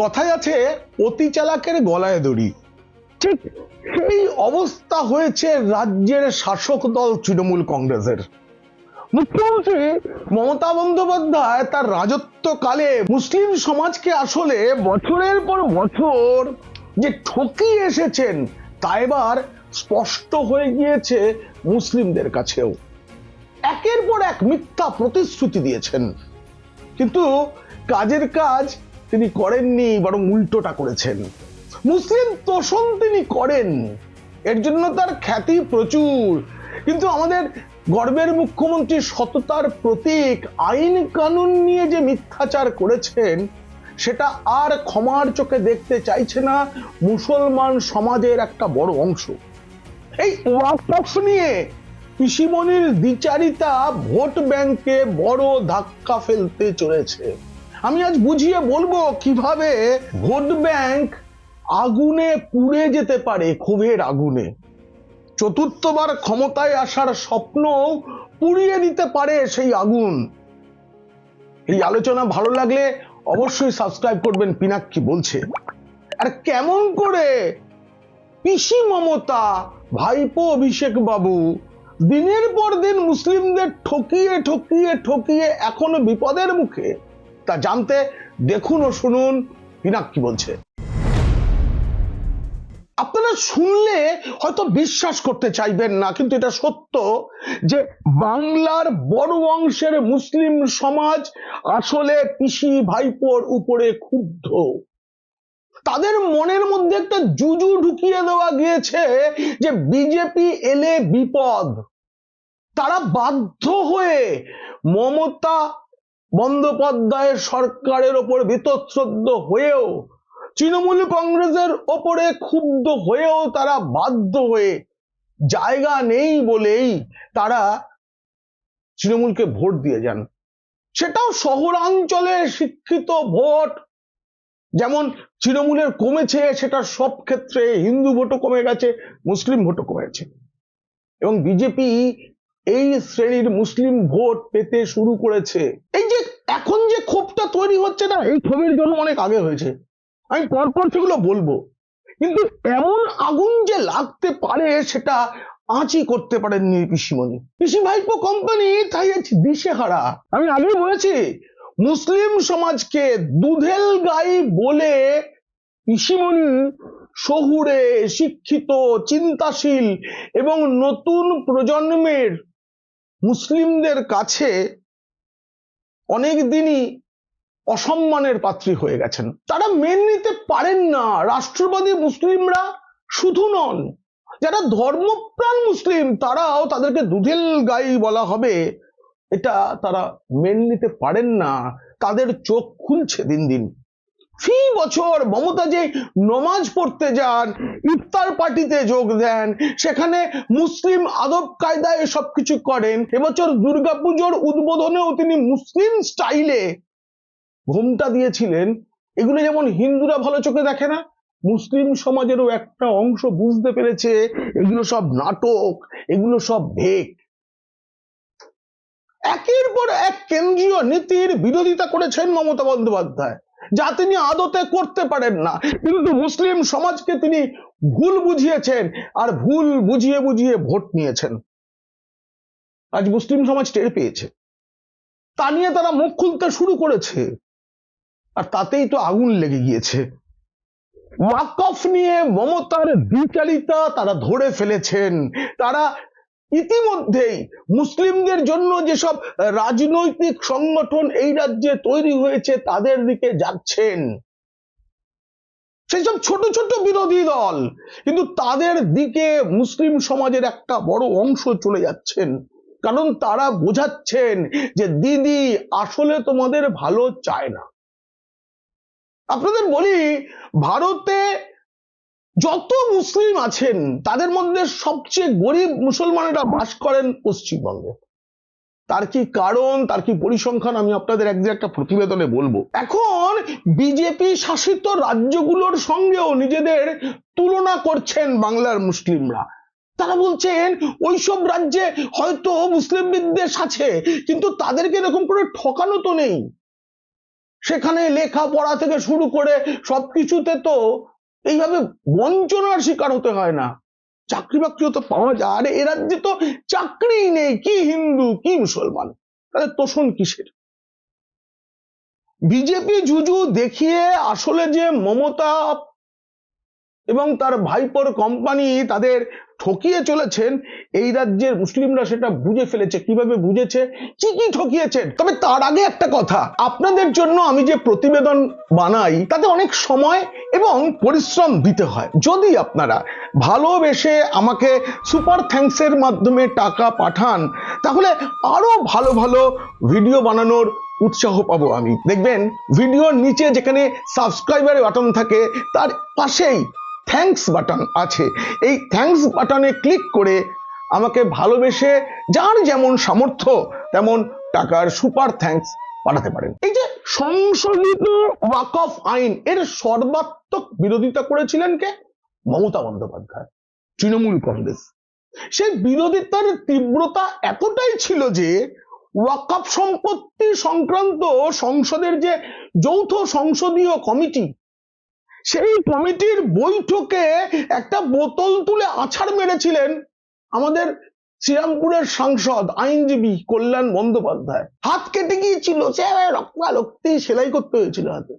কথায় আছে, অতি চালাকের গলায় দড়ি। ঠিক সেই অবস্থা হয়েছে রাজ্যের শাসক দল তৃণমূল কংগ্রেসের। মুখ্যমন্ত্রী মমতা বন্দ্যোপাধ্যায় তার রাজত্বকালে মুসলিম সমাজকে আসলে বছরের পর বছর যে ঠকিয়ে এসেছেন, তা এবার স্পষ্ট হয়ে গিয়েছে মুসলিমদের কাছেও। একের পর এক মিথ্যা প্রতিশ্রুতি দিয়েছেন। কিন্তু কাজের কাজ তিনি করেননি, বরং উল্টোটা করেছেন। মুসলিম তোষণ তিনি করেন। এর জন্য তার খ্যাতি প্রচুর। কিন্তু আমাদের গর্বের মুখ্যমন্ত্রী সততার প্রতীক, আইন কানুন নিয়ে যে মিথ্যাচার করেছেন, সেটা আর ক্ষমার চোখে দেখতে চাইছে না মুসলমান সমাজের একটা বড় অংশ। এই ওয়াকফ নিয়ে পিসিমণির দ্বিচারিতা ভোট ব্যাংকে বড় ধাক্কা ফেলতে চলেছে। আমি আজ বুঝিয়ে বলব কীভাবে ভোট ব্যাংক আগুনে পুড়ে যেতে পারে, ক্ষোভের আগুনে। চতুর্থবার ক্ষমতায় আসার স্বপ্ন পুড়িয়ে দিতে পারে সেই আগুন। এই আলোচনা ভালো লাগলে অবশ্যই সাবস্ক্রাইব করবেন পিনাক্ষী বলছে। আর কেমন করে পিসি মমতা, ভাইপো অভিষেক বাবু দিনের পর দিন মুসলিমদের ঠকিয়ে ঠকিয়ে ঠকিয়ে এখনও বিপদের মুখে। তা জানতে দেখুন ও শুনুন পিনাক্ষী বলছে। আপনারা শুনলে হয়তো বিশ্বাস করতে চাইবেন না, কিন্তু এটা সত্য যে বাংলার বড় অংশের মুসলিম সমাজ আসলে পিসি ভাইপোর উপরে ক্ষুব্ধ। তাদের মনের মধ্যে একটা জুজু ঢুকিয়ে দেওয়া গিয়েছে যে বিজেপি এলে বিপদ। তারা বাধ্য হয়ে মমতা বন্দ্যোপাধ্যায়ের সরকারের ওপর বিতশ্রদ্ধ হয়েও, তৃণমূল কংগ্রেসের ওপরে ক্ষুব্ধ হয়েও তারা বাধ্য হয়ে জায়গা নেই বলেই তারা তৃণমূলকে ভোট দিয়ে যান। সেটাও শহরাঞ্চলে শিক্ষিত ভোট। যেমন তৃণমূলের কমেছে, সেটা সব ক্ষেত্রে হিন্দু ভোটও কমে গেছে, মুসলিম ভোটও কমেছে। এবং বিজেপি এই শ্রেণির মুসলিম ভোট পেতে শুরু করেছে। এই যে এখন যে ক্ষোভটা তৈরি হচ্ছে না, এই ক্ষোভের জন্য অনেক আগে হয়েছে। আমি পরপর সেগুলো বলব। কিন্তু এমন আগুন যে লাগতে পারে, সেটা আঁচই করতে পারেননি পিসিমণি। পিসি ভাইপো কোম্পানি তাই দিশেহারা। আমি আগেই বলেছি, মুসলিম সমাজকে দুধেল গাই বলে পিসিমণি শহুরে, শিক্ষিত, চিন্তাশীল এবং নতুন প্রজন্মের মুসলিমদের কাছে অনেক দিনই অসম্মানের পাত্রী হয়ে গেছেন। তারা মেন নিতে পারেন না। রাষ্ট্রবাদী মুসলিমরা শুধু নন, যারা ধর্মপ্রাণ মুসলিম, তারাও তাদেরকে দুধেল গাই বলা হবে। এটা তারা মেন নিতে পারেন না। তাদের চোখ খুলছে দিন দিন। ফি বছর মমতা যে নমাজ পড়তে যান, ইফতার পার্টিতে যোগ দেন, সেখানে মুসলিম আদব কায়দায় সবকিছু করেন, এবছর দুর্গাপুজোর উদ্বোধনেও তিনি মুসলিম স্টাইলে ঘুমটা দিয়েছিলেন। এগুলো যেমন হিন্দুরা ভালো চোখে দেখে না, মুসলিম সমাজেরও একটা অংশ বুঝতে পেরেছে, এগুলো সব নাটক, এগুলো সব ভেক একের পর এক কেন্দ্রীয় নীতির বিরোধিতা করেছেন মমতা বন্দ্যোপাধ্যায়। যা তিনি আদতে করতে পারেন না। কিন্তু মুসলিম সমাজকে তিনি ভুল বুঝিয়েছেন আর ভুল বুঝিয়ে বুঝিয়ে ভোট নিয়েছেন। আজ মুসলিম সমাজ টের পেয়েছে। তা নিয়ে তারা মুখ খুলতে শুরু করেছে। আর তাতেই তো আগুন লেগে গিয়েছে। ওয়াকফ নিয়ে মমতার দ্বিচারিতা তারা ধরে ফেলেছেন। তারা ইতিমধ্যেই মুসলিমদের জন্য যেসব রাজনৈতিক সংগঠন এই রাজ্যে তৈরি হয়েছে তাদের দিকে যাচ্ছেন। সেই সব ছোট ছোট বিরোধী দল, কিন্তু তাদের দিকে মুসলিম সমাজের একটা বড় অংশ চলে যাচ্ছেন। কারণ তারা বোঝাচ্ছেন যে দিদি আসলে তোমাদের ভালো চায় না। আপনাদের বলি, ভারতে যত মুসলিম আছেন, তাদের মধ্যে সবচেয়ে গরিব মুসলমানেরা বাস করেন পশ্চিমবঙ্গে। তার কি কারণ, তার কি পরিসংখ্যান আমি আপনাদের একদিন একটা প্রতিবেদনে বলব। এখন বিজেপি শাসিত রাজ্যগুলোর সঙ্গেও নিজেদের তুলনা করছেন বাংলার মুসলিমরা। তারা বলছেন, ওইসব রাজ্যে হয়তো মুসলিম বিদ্বেষ আছে, কিন্তু তাদেরকে এরকম করে ঠকানো তো নেই। সেখানে লেখাপড়া থেকে শুরু করে সবকিছুতে তো এইভাবে বঞ্চনার শিকার হতে হয় না। চাকরি বাকরিও তো পাওয়া যায়। আরে, এ রাজ্যে তো চাকরি নেই। কি হিন্দু, কি মুসলমান? তাহলে তোষণ কিসের? বিজেপি জুজু দেখিয়ে আসলে যে মমতা এবং তার ভাইপোর কোম্পানি তাদের ঠকিয়ে চলেছেন। এই রাজ্যের মুসলিমরা সেটা বুঝে ফেলেছে। কীভাবে বুঝেছে? কি কি ঠকিয়েছেন? তবে তার আগে একটা কথা। আপনাদের জন্য আমি যে প্রতিবেদন বানাই, তাতে অনেক সময় এবং পরিশ্রম দিতে হয়। যদি আপনারা ভালোবেসে আমাকে সুপার থ্যাঙ্কসের মাধ্যমে টাকা পাঠান, তাহলে আরও ভালো ভালো ভিডিও বানানোর উৎসাহ পাবো আমি। দেখবেন ভিডিওর নিচে যেখানে সাবস্ক্রাইবার বাটন থাকে, তার পাশেই থ্যাঙ্কস বাটন আছে। এই থ্যাঙ্কস বাটনে ক্লিক করে আমাকে ভালোবেসে যার যেমন সামর্থ্য তেমন টাকার সুপার থ্যাঙ্কস পাঠাতে পারেন। এই যে সংশোধিত ওয়াক অফ আইন, এর সর্বাত্মক বিরোধিতা করেছিলেন কে? মমতা বন্দ্যোপাধ্যায়, তৃণমূল কংগ্রেস। সেই বিরোধিতার তীব্রতা এতটাই ছিল যে ওয়াকফ সম্পত্তি সংক্রান্ত সংসদের যে যৌথ সংসদীয় কমিটি সেই কমিটির বৈঠকে একটা বোতল তুলে আছাড় মেরেছিলেন আমাদের শ্রীরামপুরের সাংসদ, আইনজীবী কল্যাণ বন্দ্যোপাধ্যায়। হাত কেটে গিয়েছিল রক্তারক্তি সেলাই করতে হয়েছিল হাতে।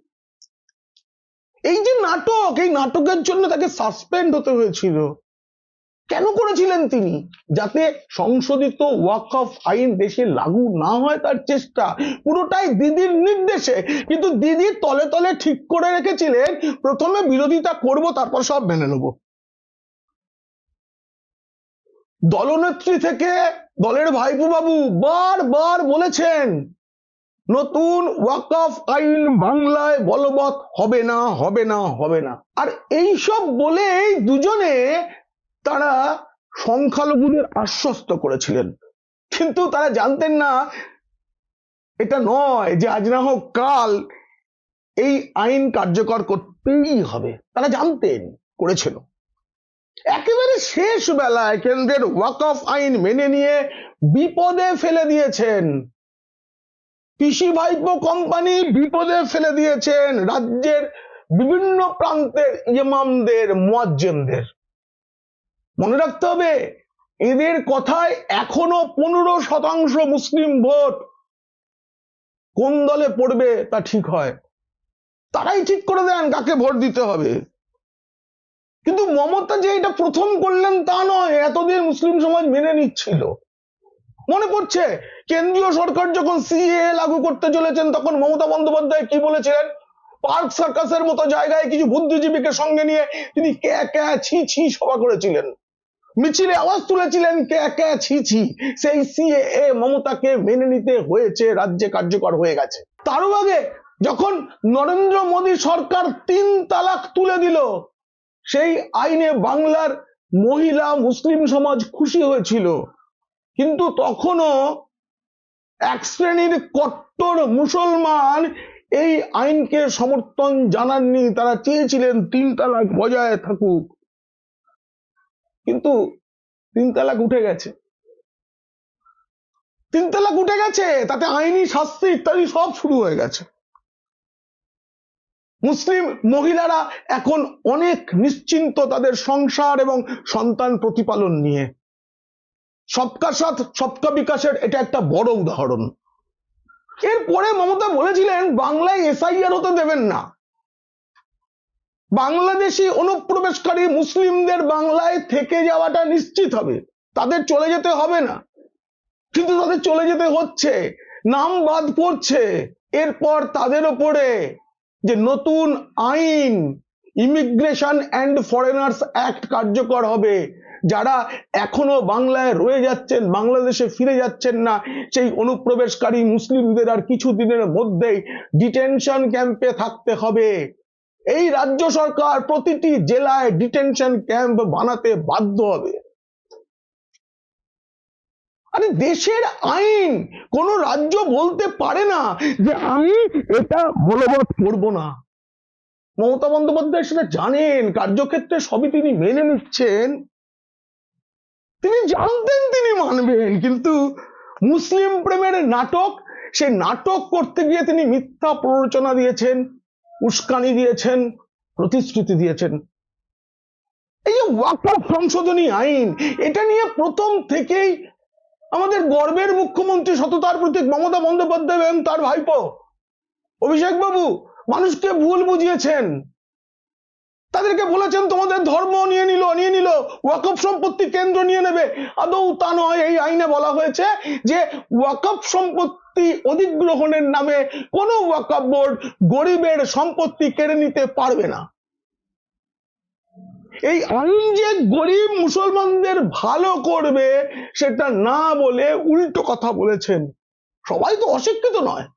এই যে নাটক, এই নাটকের জন্য তাকে সাসপেন্ড হতে হয়েছিল। কেন করেছিলেন তিনি? যাতে সংশোধিত ওয়াক অফ আইন দেশে লাগু না হয় তার চেষ্টা। পুরোটাই দিদির নির্দেশে। কিন্তু দিদি তলে তলে ঠিক করে রেখেছিলেন, প্রথমে বিরোধিতা করব, তারপর সব মেনে নেব। দলনেত্রী থেকে দলের ভাইপু বাবু বারবার বলেছেন, নতুন ওয়াক অফ আইন বাংলায় বলবৎ হবে না হবে না হবে না। আর এইসব বলেই দুজনে তারা সংখ্যালঘুদের আশ্বস্ত করেছিলেন। কিন্তু তারা জানতেন না এটা নয় যে আজ না হোক কাল এই আইন কার্যকর করতেই হবে। তারা জানতেন, করেছিল। একেবারে শেষ বেলায় কেন্দ্রের ওয়াক অফ আইন মেনে নিয়ে বিপদে ফেলে দিয়েছেন। কৃষি ভাইপো কোম্পানি বিপদে ফেলে দিয়েছেন রাজ্যের বিভিন্ন প্রান্তের ইমামদের, মুয়াজ্জেমদের। মনে রাখতে হবে, এদের কথায় এখনও পনেরো শতাংশ মুসলিম ভোট কোন দলে পড়বে তা ঠিক হয়। তারাই ঠিক করে দেন কাকে ভোট দিতে হবে। কিন্তু মমতা যে এটা প্রথম করলেন তা নয়, এতদিন মুসলিম সমাজ মেনে নিচ্ছিল। মনে পড়ছে, কেন্দ্রীয় সরকার যখন সিএ লাগু করতে চলেছেন, তখন মমতা বন্দ্যোপাধ্যায় কি বলেছিলেন? পার্ক সার্কাসের মতো জায়গায় কিছু বুদ্ধিজীবীকে সঙ্গে নিয়ে তিনি ক্যা ক্যা ছি ছি সভা করেছিলেন। মিছিলে আওয়াজ তুলেছিলেন কে কে, ছি ছি। সেই সিএ মমতাকে মেনে নিতে হয়েছে, রাজ্যে কার্যকর হয়ে গেছে। তারও আগে যখন নরেন্দ্র মোদী সরকার তিন তালাক তুলে দিল, সেই আইনে বাংলার মহিলা মুসলিম সমাজ খুশি হয়েছিল। কিন্তু তখনও এক শ্রেণির কট্টর মুসলমান এই আইনকে সমর্থন জানাননি। তারা চেয়েছিলেন তিন তালাক বজায় থাকুক। কিন্তু তিন তালাক উঠে গেছে। তিন তালাক উঠে গেছে, তাতে আইনি শাস্তি, ইত্যাদি সব শুরু হয়ে গেছে। মুসলিম মহিলারা এখন অনেক নিশ্চিন্ত তাদের সংসার এবং সন্তান প্রতিপালন নিয়ে। সবকা সাথ, সবকা বিকাশের এটা একটা বড় উদাহরণ। এরপরে মমতা বলেছিলেন, বাংলায় এসআইআর হতে দেবেন না। বাংলাদেশি অনুপ্রবেশকারী মুসলিমদের বাংলায় থেকে যাওয়াটা নিশ্চিত হবে। তাদের চলে যেতে হবে না। কিন্তু তাদের চলে যেতে হচ্ছে। নাম বাদ পড়ছে। এরপর তাদের ওপরে যে নতুন আইন ইমিগ্রেশন অ্যান্ড ফরেনার্স অ্যাক্ট কার্যকর হবে। যারা এখনও বাংলায় রয়ে যাচ্ছেন, বাংলাদেশে ফিরে যাচ্ছেন না, সেই অনুপ্রবেশকারী মুসলিমদের আর কিছু দিনের মধ্যেই ডিটেনশন ক্যাম্পে থাকতে হবে। এই রাজ্য সরকার প্রতিটি জেলায় ডিটেনশন ক্যাম্প বানাতে বাধ্য হবে। আরে দেশের আইন, কোন রাজ্য বলতে পারে না যে আমি এটা বলবৎ করব না। মমতা বন্দ্যোপাধ্যায় সেটা জানেন, কার্যক্ষেত্রে সবই তিনি মেনে নিচ্ছেন। তিনি জানতেন তিনি মানবেন, কিন্তু মুসলিম প্রেমের নাটক সেই নাটক করতে গিয়ে তিনি মিথ্যা প্ররোচনা দিয়েছেন। উস্কানি দিয়েছেন, প্রতিশ্রুতি দিয়েছেন। এই যে ওয়াকফ সংশোধনী আইন, এটা নিয়ে প্রথম থেকেই আমাদের গর্বের মুখ্যমন্ত্রী সততার প্রতীক মমতা বন্দ্যোপাধ্যায় এবং তার ভাইপো অভিষেক বাবু মানুষকে ভুল বুঝিয়েছেন। তাদেরকে বলেছেন, তোমাদের ধর্ম নিয়ে নিল নিয়ে নিল, ওয়াকফ সম্পত্তি কেন্দ্র নিয়ে নেবে। আদৌ তা নয়, এই আইনে বলা হয়েছে যে ওয়াকফ সম্পত্তি অধিগ্রহণের নামে কোনো ওয়াকফ বোর্ড গরিবের সম্পত্তি কেড়ে নিতে পারবে না। এই আইন যে গরিব মুসলমানদের ভালো করবে, সেটা না বলে উল্টো কথা বলেছেন। সবাই তো অশিক্ষিত নয়।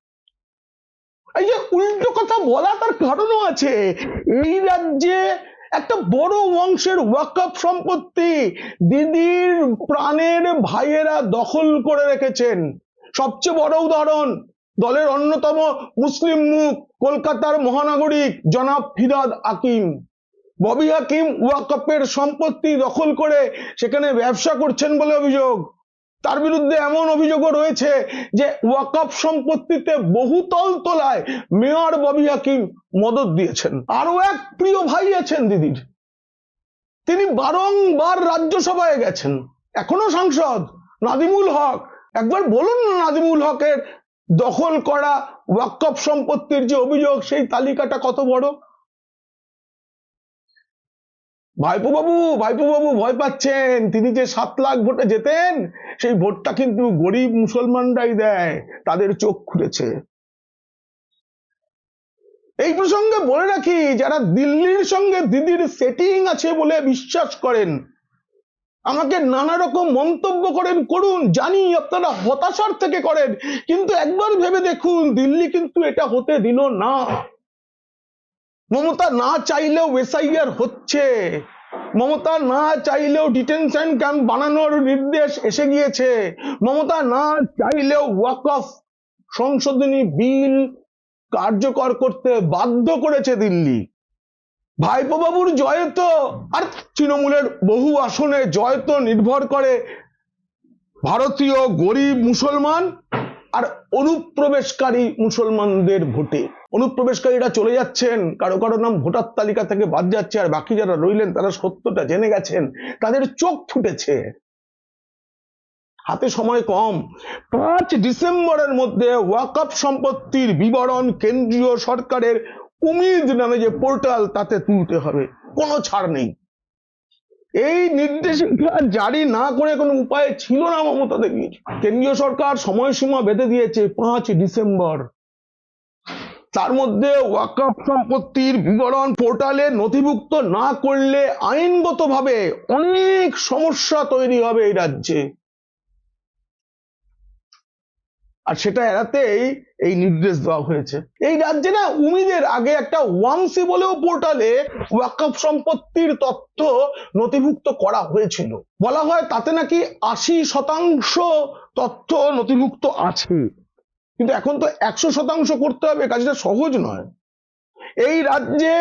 এই যে উল্টো কথা বলা তার কারণও আছে। এই রাজ্যে একটা বড় অংশের ওয়াকফ সম্পত্তি দিদির প্রাণের ভাইয়েরা দখল করে রেখেছেন। সবচেয়ে বড় উদাহরণ, দলের অন্যতম মুসলিম মুখ কলকাতার মহানাগরিক জনাব ফিরাদ আকিম ববি হাকিম ওয়াকফের সম্পত্তি দখল করে সেখানে ব্যবসা করছেন বলে অভিযোগ। তার বিরুদ্ধে এমন অভিযোগও রয়েছে যে ওয়াকফ সম্পত্তিতে বহুতল তোলায় মেয়র ববি হাকিম মদত দিয়েছেন। আরও এক প্রিয় ভাই আছেন দিদির। তিনি বারংবার রাজ্যসভায় গেছেন। এখনও সাংসদ নাদিমুল হক। একবার বলুন না নাদিমুল হকের দখল করা ওয়াকফ সম্পত্তির যে অভিযোগ, সেই তালিকাটা কত বড়? ভাইপো বাবু ভাইপো বাবু ভয় পাচ্ছেন। তিনি যে সাত লাখ ভোটে যেতেন সেই ভোটটা কিন্তু গরিব মুসলমানরাই দেয়, তাদের চোখ খুলেছে। এই প্রসঙ্গে বলে রাখি, যারা দিল্লির সঙ্গে দিদির সেটিং আছে বলে বিশ্বাস করেন আমাকে নানা রকম মন্তব্য করেন, করুন, জানি আপনারা হতাশার থেকে করেন, কিন্তু একবার ভেবে দেখুন, দিল্লি কিন্তু এটা হতে দিল না। মমতা না চাইলেও এসআইআর হচ্ছে। মমতা না চাইলেও ডিটেনশন ক্যাম্প বানানোর নির্দেশ এসে গিয়েছে। মমতা না চাইলেও ওয়াকফ সংশোধনী বিল কার্যকর করতে বাধ্য করেছে দিল্লি। ভাইপো বাবুর জয় তো, আর তৃণমূলের বহু আসনে জয় তো নির্ভর করে। ভারতীয় গরিব মুসলমান আর অনুপ্রবেশকারী মুসলমানদের ভোটে। অনুপ্রবেশকারীরা চলে যাচ্ছেন, কারও কারও নাম ভোটার তালিকা থেকে বাদ যাচ্ছে, আর বাকি যারা রইলেন তারা সত্যটা জেনে গেছেন, তাদের চোখ ফুটেছে। হাতে সময় কম। পাঁচ ডিসেম্বরের মধ্যে ওয়াকফ সম্পত্তির বিবরণ কেন্দ্রীয় সরকারের উমিদ নামে যে পোর্টাল তাতে তুলতে হবে, কোনো ছাড় নেই। এই নির্দেশিকা জারি না করে কোনো উপায় ছিল না মমতা দেবীর। কেন্দ্রীয় সরকার সময়সীমা বেঁধে দিয়েছে পাঁচ ডিসেম্বর। তার মধ্যে ওয়াকফ সম্পত্তির বিবরণ পোর্টালে নথিভুক্ত না করলে আইনগতভাবে অনেক সমস্যা তৈরি হবে এই রাজ্যে। আর সেটা এড়াতেই এই নির্দেশ দেওয়া হয়েছে। এই রাজ্যে না উমিদের আগে একটা ওয়াংসি বলেও পোর্টালে ওয়াকফ সম্পত্তির তথ্য নথিভুক্ত করা হয়েছিল। বলা হয় তাতে নাকি আশি শতাংশ তথ্য নথিভুক্ত আছে। কিন্তু এখন তো একশো শতাংশ করতে হবে কাজটা সহজ নয়। এই রাজ্যে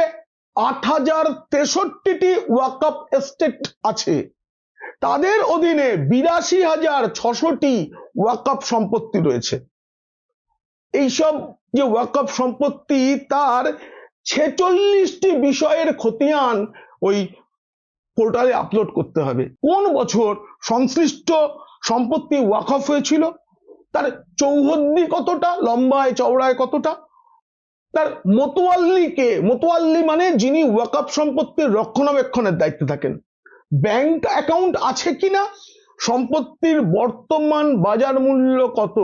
আট হাজার তেষট্টিটি ওয়াকফ এস্টেট আছে। তাদের অধীনে বিরাশি হাজার ছশোটি ওয়াকফ সম্পত্তি রয়েছে। এইসব যে ওয়াকফ সম্পত্তি, তার ছেচল্লিশটি বিষয়ের খতিয়ান ওই পোর্টালে আপলোড করতে হবে। কোন বছর সংশ্লিষ্ট সম্পত্তি ওয়াকফ হয়েছিল? তার চৌহদ্দি কতটা? লম্বায় চওড়ায় কতটা? তার মোতোয়াল্লিকে, মোতোয়াল্লি মানে যিনি ওয়াকফ সম্পত্তির রক্ষণাবেক্ষণের দায়িত্বে থাকেন। ব্যাংক অ্যাকাউন্ট আছে কিনা? সম্পত্তির বর্তমান বাজার মূল্য কত?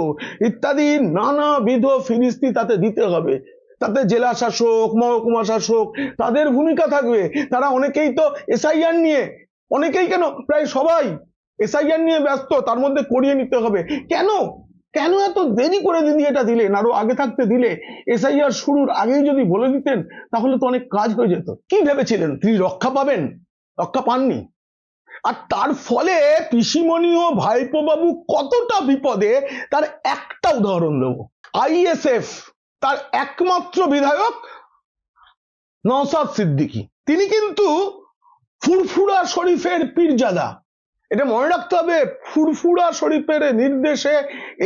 ইত্যাদি নানাবিধ ফিরিস্তি তাতে দিতে হবে। তাতে জেলা শাসক মহকুমা শাসক তাদের ভূমিকা থাকবে। তারা অনেকেই তো এসআইআর নিয়ে, অনেকেই কেন? প্রায় সবাই এসআইআর নিয়ে ব্যস্ত, তার মধ্যে করিয়ে নিতে হবে। কেন? কেন এত দেরি করে দিদি এটা দিলেন? আরও আগে থাকতে দিলে এসআইআর শুরুর আগেই যদি বলে দিতেন, তাহলে তো অনেক কাজ হয়ে যেত। কি ভেবেছিলেন? তিনি রক্ষা পাবেন? রক্ষা পাননি। আর তার ফলে পিসিমণি ও ভাইপো বাবু কতটা বিপদে, তার একটা উদাহরণ দেব। আইএসএফ তার একমাত্র বিধায়ক নওসাদ সিদ্দিকী। তিনি কিন্তু ফুরফুরা শরীফের পীরজাদা। এটা মনে রাখতে হবে, ফুরফুরা শরীফের নির্দেশে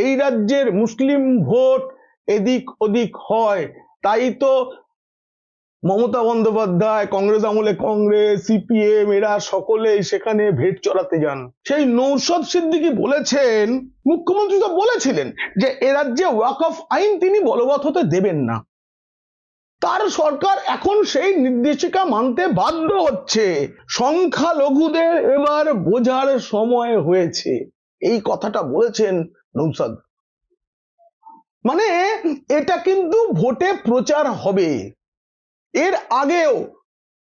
এই রাজ্যের মুসলিম ভোট এদিক ওদিক হয়। তাই তো মমতা বন্দ্যোপাধ্যায়, কংগ্রেস আমলে কংগ্রেস সিপিএম এরা সকলেই সেখানে ভেট চড়াতে যান। সেই নৌশদ সিদ্দিকী বলেছেন, মুখ্যমন্ত্রী তো বলেছিলেন যে, এ রাজ্যে ওয়াক অফ আইন তিনি বলবৎ হতে দেবেন না। তার সরকার এখন সেই নির্দেশিকা মানতে বাধ্য হচ্ছে। সংখ্যালঘুদের এবার বোঝার সময় হয়েছে। এই কথাটা বলেছেন নৌসাদ। মানে এটা কিন্তু ভোটে প্রচার হবে। এর আগেও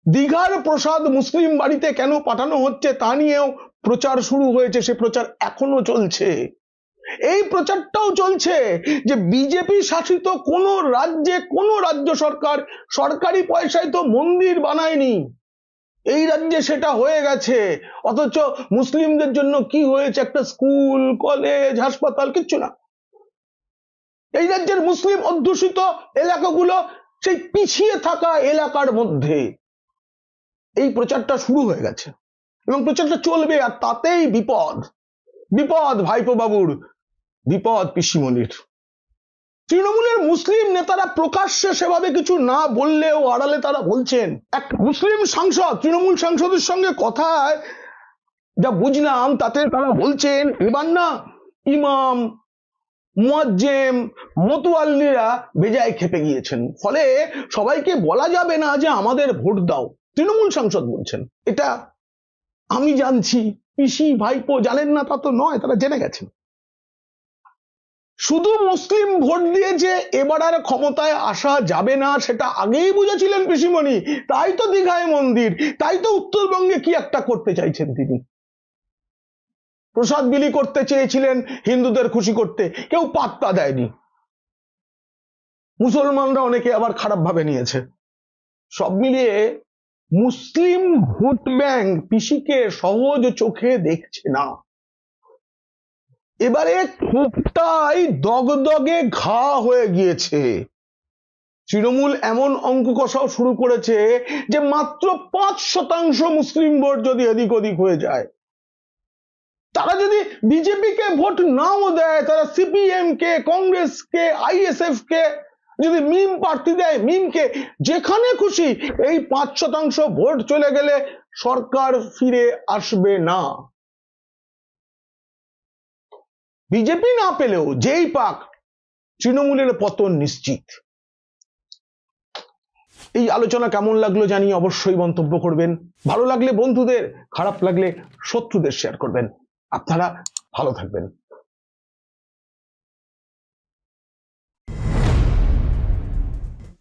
দীঘার প্রসাদ মুসলিম বাড়িতে কেন পাঠানো হচ্ছে তা নিয়েও প্রচার শুরু হয়েছে, সে প্রচার এখনও চলছে। এই প্রচারটাও চলছে যে বিজেপি শাসিত কোন রাজ্যে কোন রাজ্য সরকার সরকারি পয়সায় তো মন্দির বানায়নি। এই রাজ্যে সেটা হয়ে গেছে। অথচ মুসলিমদের জন্য কি হয়েছে? একটা স্কুল, কলেজ, হাসপাতাল, কিচ্ছু না। এই রাজ্যের মুসলিম অধ্যুষিত এলাকাগুলো সেই পিছিয়ে থাকা এলাকার মধ্যে এই প্রচারটা শুরু হয়ে গেছে। এবং প্রচারটা চলবে আর তাতেই বিপদ। বিপদ ভাইপো বাবুর বিপদ, পিসিমণির। তৃণমূলের মুসলিম নেতারা প্রকাশ্যে সেভাবে কিছু না বললেও আড়ালে তারা বলছেন, এক মুসলিম সাংসদ, তৃণমূল সাংসদের সঙ্গে কথায় যা বুঝলাম, তাতে তারা বলছেন, এবার না, ইমাম মুয়াজ্জেম মতুয়াল্লিরা বেজায় খেপে গিয়েছেন। ফলে সবাইকে বলা যাবে না যে আমাদের ভোট দাও। তৃণমূল সাংসদ বলছেন, এটা আমি জানছি, পিসি, ভাইপো জানেন না তা তো নয়, তারা জেনে গেছেন। শুধু মুসলিম ভোট দিয়ে যে এবার আর ক্ষমতায় আসা যাবে না, সেটা আগেই বুঝেছিলেন পিসিমণি। তাই তো দীঘায় মন্দির, তাই তো উত্তরবঙ্গে কি একটা করতে চাইছেন তিনি। প্রসাদ বিলি করতে চেয়েছিলেন হিন্দুদের খুশি করতে। কেউ পাত্তা দেয়নি। মুসলমানরা অনেকে আবার খারাপ ভাবে নিয়েছে। সব মিলিয়ে মুসলিম ভোট ব্যাংক পিসিকে সহজ চোখে দেখছে না। এবারে ক্ষোভটাই দগদগে ঘা হয়ে গিয়েছে। তৃণমূল এমন অঙ্ক কষাও শুরু করেছে যে মাত্র পাঁচ শতাংশ মুসলিম ভোট যদি এদিক ওদিক হয়ে যায় তারা যদি বিজেপিকে ভোট নাও দেয়, তারা সিপিএম কে কংগ্রেসকে আইএসএফ কে, যদি মিম প্রার্থী দেয় মিমকে যেখানে খুশি এই পাঁচ শতাংশ ভোট চলে গেলে সরকার ফিরে আসবে না। বিজেপি না পেলেও যেই পাক, তৃণমূলের পতন নিশ্চিত। এই আলোচনা কেমন লাগল জানিয়ে অবশ্যই মন্তব্য করবেন। ভালো লাগলে বন্ধুদের, খারাপ লাগলে শত্রুদের শেয়ার করবেন। আপনারা ভালো থাকবেন।